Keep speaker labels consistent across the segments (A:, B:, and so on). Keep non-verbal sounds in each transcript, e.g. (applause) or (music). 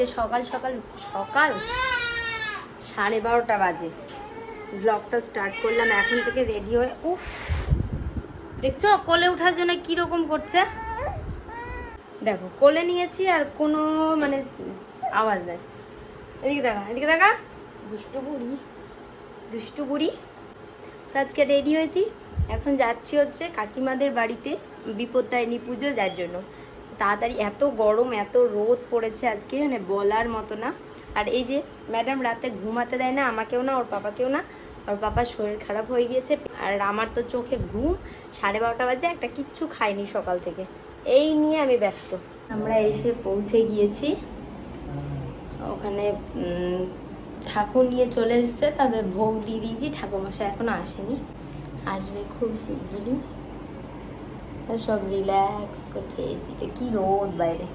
A: আজকে সকাল সকাল সকাল সাড়ে বারোটা বাজে। ব্লগটা স্টার্ট করলাম, এখন থেকে রেডি হয়ে উফ! দেখছ, কোলে ওঠার জন্য কীরকম করছে? দেখো, কোলে নিয়েছি আর কোনো মানে আওয়াজ নেই। এদিকে দেখা এদিকে দেখা। দুষ্টু বুড়ি দুষ্টু বুড়ি। তো আজকে রেডি হয়েছি। এখন যাচ্ছি হচ্ছে কাকিমাদের বাড়িতে বিপত্তারিণী পুজো, যার জন্য। তাড়াতাড়ি এত গরম, এত রোদ পড়েছে আজকে মানে বলার মতো না। আর এই যে ম্যাডাম রাতে ঘুমাতে দেয় না, আমাকেও না, ওর পাপাকেও না, ওর পাপার শরীর খারাপ হয়ে গিয়েছে। আর আমার তো চোখে ঘুম, সাড়ে বারোটা বাজে, একটা কিচ্ছু খাইনি সকাল থেকে। এই নিয়ে আমি ব্যস্ত। আমরা এসে পৌঁছে গিয়েছি। ওখানে ঠাকুর নিয়ে চলে এসছে, তবে ভোগ দিয়ে দিয়েছি, ঠাকুরমশাই এখনও আসেনি। আসবে খুব শিগগিরই। সব রিল্যাক্স করছে এসিতে কি রোদ বাইরে।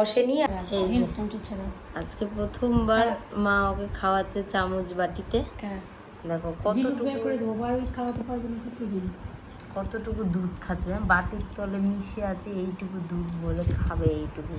A: বসেনি। এই আজকে প্রথমবার মা ওকে খাওয়াচ্ছে চামচ বাটিতে। দেখো কতটুকু কতটুকু দুধ খাচ্ছে? বাটির তলে মিশে আছে এইটুকু দুধ বলে খাবে এইটুকু।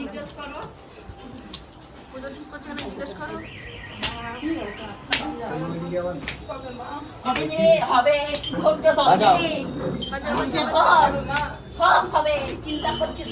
B: জিজ্ঞেস করো। পুজো ঠিক করছে না জিজ্ঞেস করো। হবে যে হবে ধৈর্য ধর। দিদি। ধৈর্য ধর সব হবে চিন্তা করছিস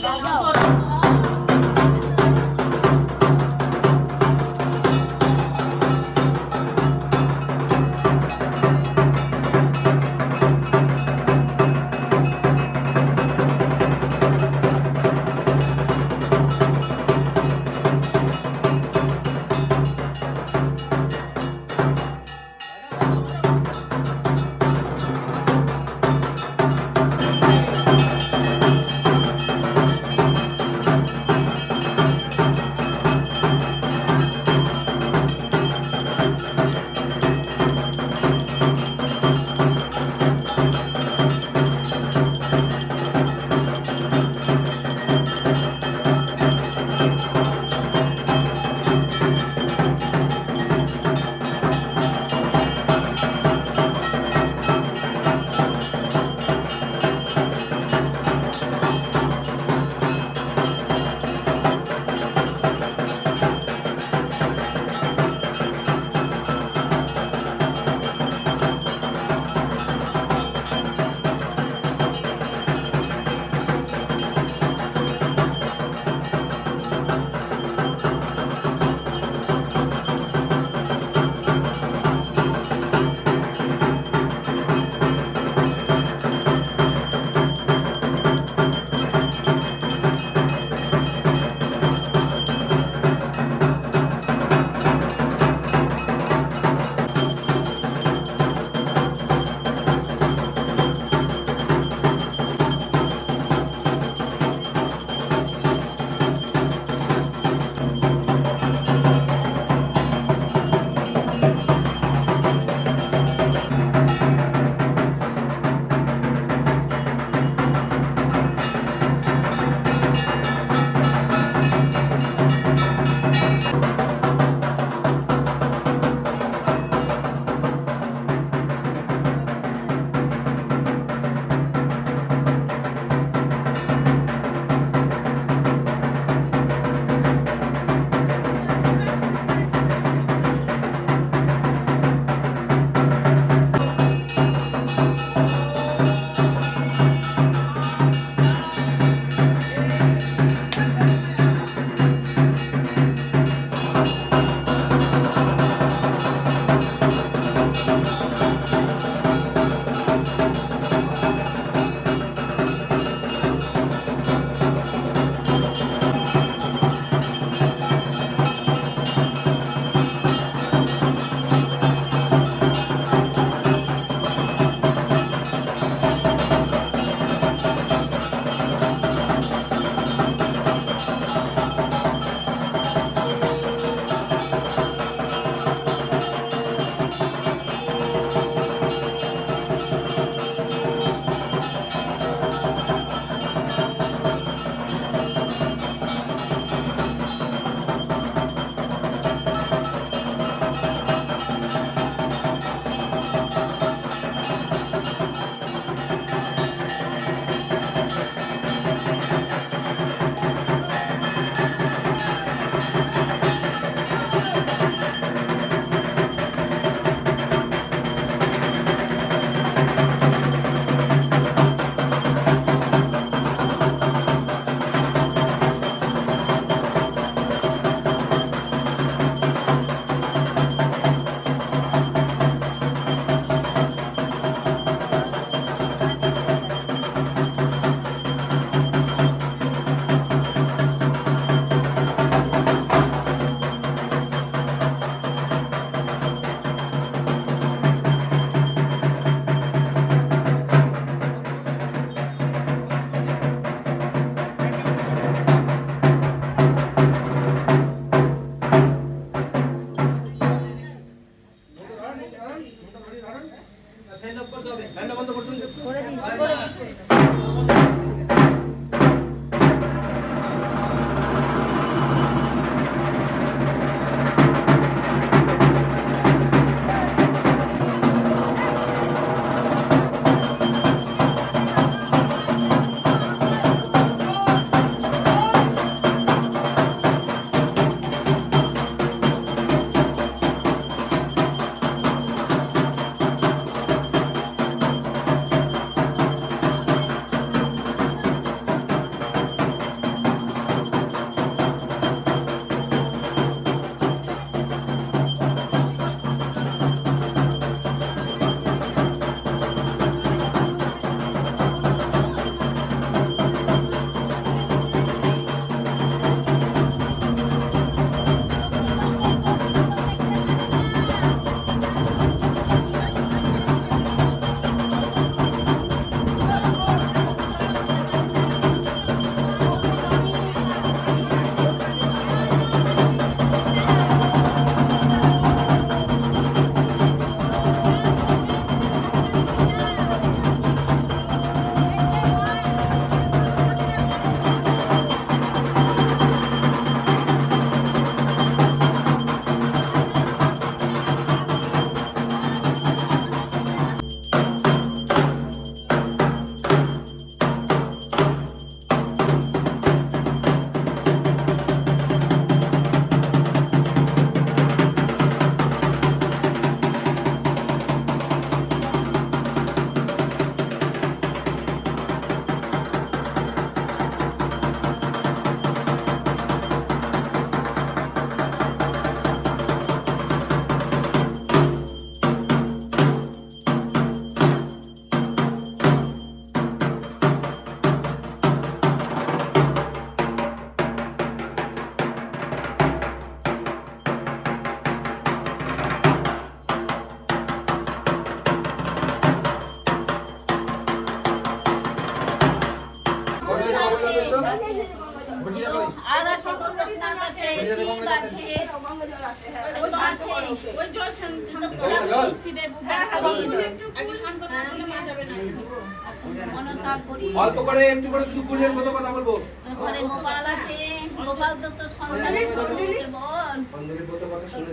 C: অল্প করে একটু করে শুধু পুণ্যের মতো কথা বলব।
B: তারপরে গোপাল আছে গোপাল তো সন্তানের বল।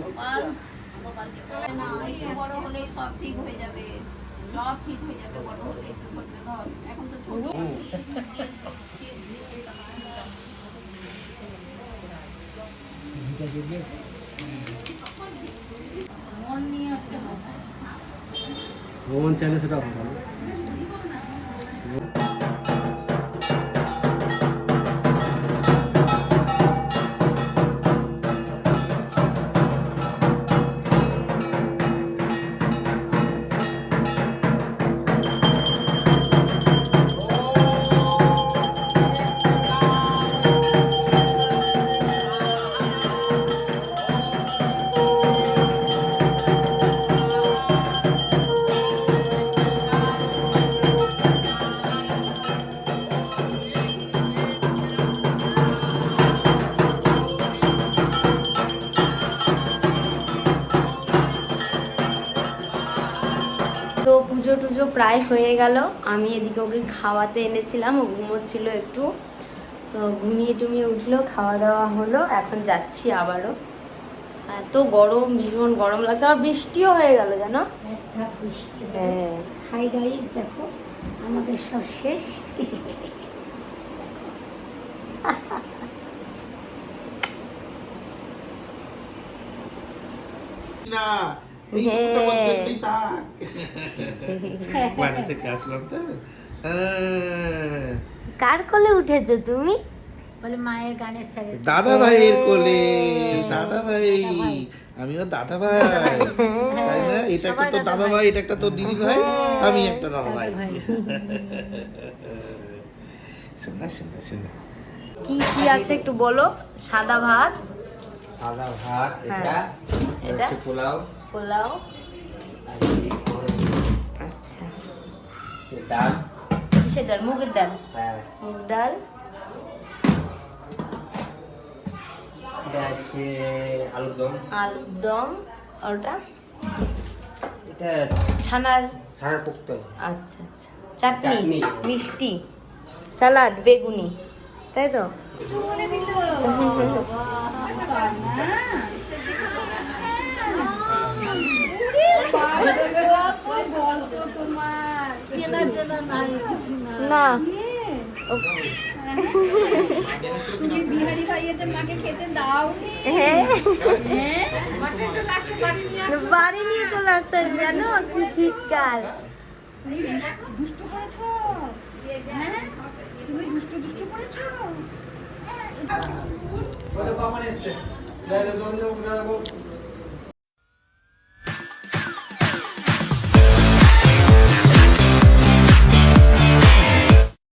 B: গোপাল গোপালকে বলে না একটু বড় হলে সব ঠিক হয়ে যাবে। সব ঠিক হয়ে যাবে বড় হলে একটু করতে ধর। এখন তো ছোট।
A: ఓవన్ చాలీస్ రూపాయలు প্রায় হয়ে গেল। আমি এদিকে ওকে খাওয়াতে এনেছিলাম ও ঘুমোচ্ছিল একটু। তো ঘুমিয়ে টুমিয়ে উঠল খাওয়া দাওয়া হলো এখন যাচ্ছি আবারও। এত গরম ভীষণ গরম লাগছে। আর বৃষ্টিও হয়ে গেল জানো?
D: বৃষ্টি।
A: হ্যাঁ।
D: হাই গাইস দেখো আমাদের সব শেষ।
E: না।
A: হ্যাঁ। (laughs)
E: বাড়ি থেকে আসলাম তো।
A: কার কোলে উঠেছো তুমি?
D: বলে মায়ের গানের স্যারে
E: দাদা ভাইয়ের কোলে দাদা ভাই। আমিও দাদা ভাই। তাই না? (laughs) এটা একটা তো দাদা ভাই। এটা একটা তো দিদি ভাই। আমি একটা দাদা ভাই। (laughs) শোনা শোনা শোনা।
A: কি কি আছে একটু বলো? সাদা ভাত।
C: সাদা ভাত
A: এটা, এটা?
C: পোলাও।
A: পোলাও। আচ্ছা।
C: ডাল
A: কিসের ডাল? মুগের ডাল?
C: হ্যাঁ।
A: মুগ ডাল।
C: আছে আলুর দম।
A: আলুর দম। আর ওটা?
C: এটা
A: ছানার।
C: পোক্ত।
A: আচ্ছা আচ্ছা। চাটনি। মিষ্টি স্যালাড বেগুনি। তাই তো? (laughs)
D: না।
A: না
B: তুমি বিহারি ভাইয়েতে মাকে খেতে দাও
A: হ্যাঁ। বাড়ি নিয়ে চলে আসতে জানো? কি শীতকাল
B: দুষ্টু করেছ? হ্যাঁ? তুমি দুষ্টু দুষ্টু করেছ?
C: ওরে বাবা এসছে